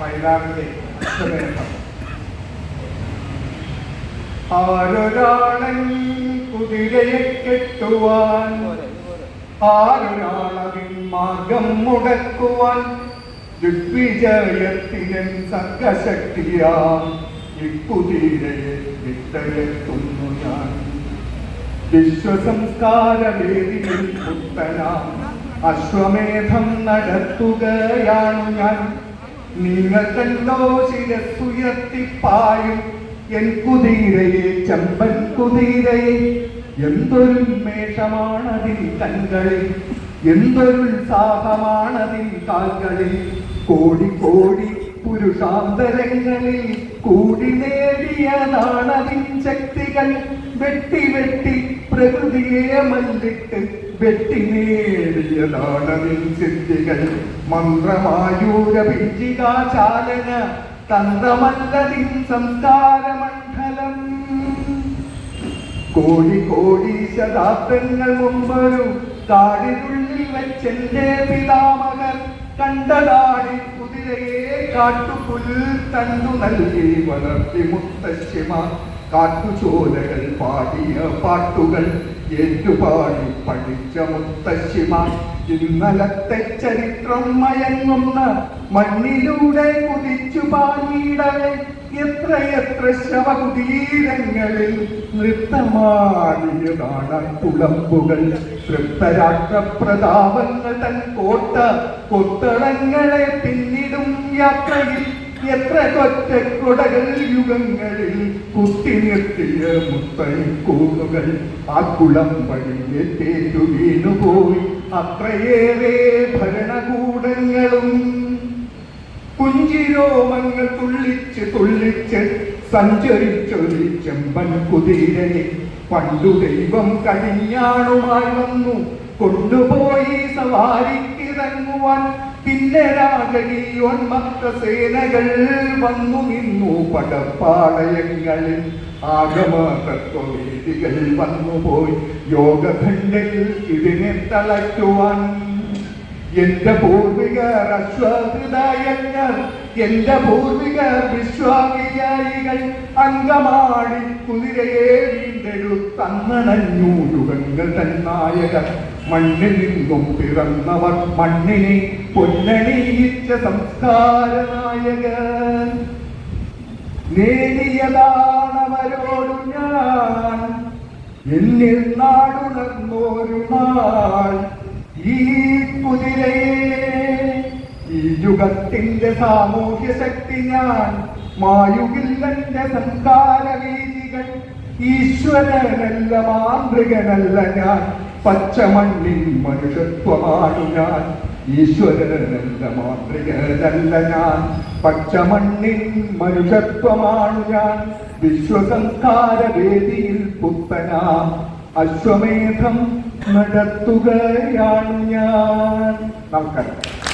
വയലാറിന്റെ അശ്വമേധം ആരൊരാളൻ കുതിരയെ കെട്ടുവാൻ ആരൊരാളതിൻ മാർഗം മുടക്കുവാൻ ദിഗ്വിജയത്തിനൻ ഇക്കുതിരയെ ഞാൻ. പുത്തനാം അശ്വമേധം നടത്തുകയാണു ഞാൻ. നിങ്ങൾക്കല്ലോ ശിരസുയർത്തിപ്പായും എൻ കുതിരയെ ചമ്പൻ കുതിരയെ. എന്തൊരു മേഷമാണതിൽ കൺകളിൽ എന്തൊരുത്സാഹമാണതിൻ കാൽകളിൽ. കോടി കോടി പുരുഷാന്തരങ്ങളിൽ കൂടി നേടിയതാണതിൻ ശക്തികൾ. വെട്ടി വെട്ടി പ്രകൃതിയെ മല്ലിട്ട് വെട്ടി നേടിയതാണതിൻ സിദ്ധികൾ. മന്ത്രമായൂര പിഞ്ചികാചാലന തന്ത്രമല്ലതിൻ സംസ്കാരമണ്ഡലം. കോടി കോടി ശതാബ്ദങ്ങൾ മുമ്പൊരു കാടിനുള്ളിൽ വെച്ചെന്റെ പിതാമകർ കണ്ടതാടി കുതിരയെ കാട്ടുപുൽ തന്നു നൽകി. വളർത്തി മുത്തശ്ശിമാർ കാട്ടുചോലകൾ പാടിയ പാട്ടുകൾ ഏറ്റുപാടി പഠിച്ച മുത്തശ്ശിമാർ. ഇന്നലത്തെ ചരിത്രം മയങ്ങുന്ന മണ്ണിലൂടെ കുതിച്ചു പാടിയിടവേ. എത്രയെത്ര എത്ര നൃത്തമാടിയ കാണാൻ തുളമ്പുകൾ തൃപ്തരാഷ്ട്ര പ്രതാപങ്ങൾ തൻ കോട്ട കൊത്തളങ്ങളെ യാത്രയിൽ എത്ര കൊറ്റക്കൊടകൾ യുഗങ്ങളിൽ കുത്തി നിർത്തിയ ആ കുളം വഴിയേറ്റു വീണുപോയി അത്രയേറെ ഭരണകൂടങ്ങളും കുഞ്ചിരോമങ്ങൾ തുള്ളിച്ച് തുള്ളിച്ച് സഞ്ചരിച്ചൊരു ചെമ്പൻ കുതിരനെ പണ്ടു ദൈവം കടിഞ്ഞാണുമായി വന്നു. കൊണ്ടുപോയി സവാരിക്കിറങ്ങുവാൻ പിന്നെ രാജകീയോന്മത്ത സേനകൾ വന്നു നിന്നു പടപ്പാളയങ്ങളിൽ ആഗമ തത്വവേദികൾ വന്നുപോയി. യോഗഖണ്ഡിൽ ഇതിനെ തളയ്ക്കുവാൻ എന്റെ പൂർവികർ അശ്വഹൃദയങ്ങൾ എന്റെ പൂർവിക വിശ്വാമിയായികൾ അങ്കമാടി കുതിരയെ വീണ്ടെടുത്തന്നണഞ്ഞു യുഗങ്ങൾ തന്നായകർ മണ്ണിൽ നിന്നും പിറന്നവർ മണ്ണിനെ പൊന്നണിയിച്ച സംസ്കാര നായകൻ. നേടിയതാണവരോടു ഞാൻ. എന്നിൽ നാടുണർന്നോരുമാൾ. ഈ കുതിരയെ ഈ യുഗത്തിന്റെ സാമൂഹ്യ ശക്തി ഞാൻ മായുകില്ലെന്റെ സംസ്കാര വീതികൾ ഈശ്വരനല്ല മാന്ത്രികനല്ല ഞാൻ പച്ചമണ്ണിൻ മനുഷ്യത്വമാണു ഞാൻ. ഈശ്വരനല്ല മാന്ത്രികനല്ല ഞാൻ പച്ചമണ്ണിൻ മനുഷ്യത്വമാണു ഞാൻ. വിശ്വസംസ്കാര വേദിയിൽ പുത്തനാം അശ്വമേധം നടത്തുകയാണ് ഞാൻ നമസ്കാരം.